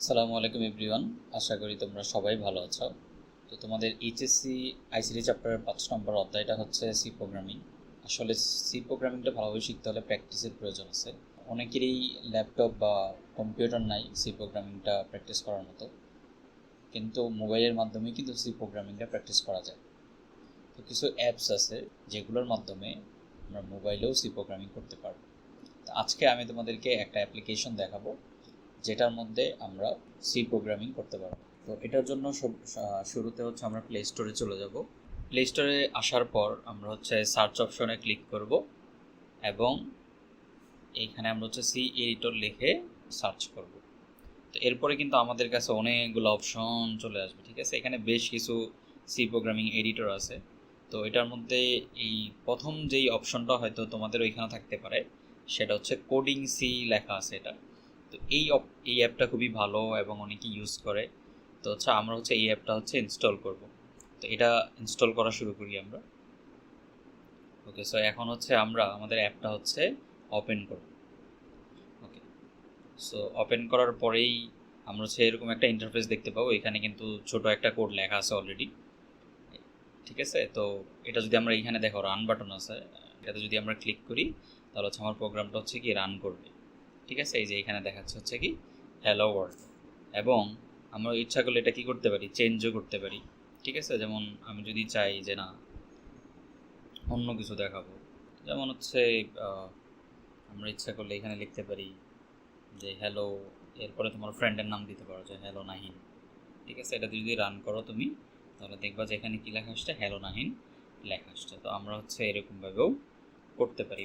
আসসালামু আলাইকুম এভরিওয়ান, আশা করি তোমরা সবাই ভালো আছো। তো তোমাদের এইচএসসি আইসিটি চ্যাপ্টারের পাঁচ নম্বর অধ্যায়টা হচ্ছে সি প্রোগ্রামিং আসলে সি প্রোগ্রামিংটা ভালোভাবে শিখতে হলে প্র্যাকটিসের প্রয়োজন আছে। অনেকেরই ল্যাপটপ বা কম্পিউটার নাই সি প্রোগ্রামিংটা প্র্যাকটিস করার মতো। কিন্তু মোবাইলের মাধ্যমে কিন্তু সি প্রোগ্রামিংটা প্র্যাকটিস করা যায়। তো কিছু অ্যাপস আছে যেগুলোর মাধ্যমে আমরা মোবাইলেও সি প্রোগ্রামিং করতে পারব। তো আজকে আমি তোমাদেরকে একটা অ্যাপ্লিকেশন দেখাবো। যেটার মধ্যে আমরা সি প্রোগ্রামিং করতে পারব। তো এটার জন্য শুরুতে হচ্ছে আমরা প্লে স্টোরে চলে যাব। প্লে স্টোরে আসার পর আমরা হচ্ছে সার্চ অপশনে ক্লিক করব এবং এইখানে আমরা হচ্ছে সি এডিটর লিখে সার্চ করব। তো এরপরে কিন্তু আমাদের কাছে অনেকগুলো অপশন চলে আসবে, ঠিক আছে? এখানে বেশ কিছু সি প্রোগ্রামিং এডিটর আছে। তো এটার মধ্যে এই প্রথম যেই অপশনটা হয়তো তোমাদের ওইখানে থাকতে পারে, সেটা হচ্ছে কোডিং সি লেখা আছে এটা। তো এই এই অ্যাপটা খুবই ভালো এবং অনেকেই ইউজ করে। তো আচ্ছা আমরা হচ্ছে এই অ্যাপটা হচ্ছে ইনস্টল করব। তো এটা ইনস্টল করা শুরু করি আমরা। ওকে সো এখন হচ্ছে আমরা আমাদের অ্যাপটা হচ্ছে ওপেন করব। ওকে সো ওপেন করার পরেই আমরা হচ্ছে এরকম একটা ইন্টারফেস দেখতে পাবো। এখানে কিন্তু ছোট একটা কোড লেখা আছে অলরেডি ঠিক আছে? তো এটা যদি আমরা এখানে দেখো রান বাটন আছে। এটাতে যদি আমরা ক্লিক করি, তাহলে হচ্ছে আমার প্রোগ্রামটা হচ্ছে কি রান করবে। ঠিক আছে? এই যে এখানে দেখাচ্ছে হচ্ছে কি হ্যালো ওয়ার্ল্ড এবং আমরা ইচ্ছা করলে এটা কি করতে পারি? চেঞ্জও করতে পারি। ঠিক আছে? যেমন আমি যদি চাই যে না, অন্য কিছু দেখাবো। যেমন হচ্ছে আমরা ইচ্ছা করলে এখানে লিখতে পারি যে হ্যালো এরপরে তোমার ফ্রেন্ডের নাম দিতে পারো যে হ্যালো নাহিন। ঠিক আছে? এটা যদি রান করো তুমি, তাহলে দেখবা যে এখানে কি লেখা আসছে? হ্যালো নাহিন লেখা আসছে। তো আমরা হচ্ছে এরকমভাবেও করতে পারি।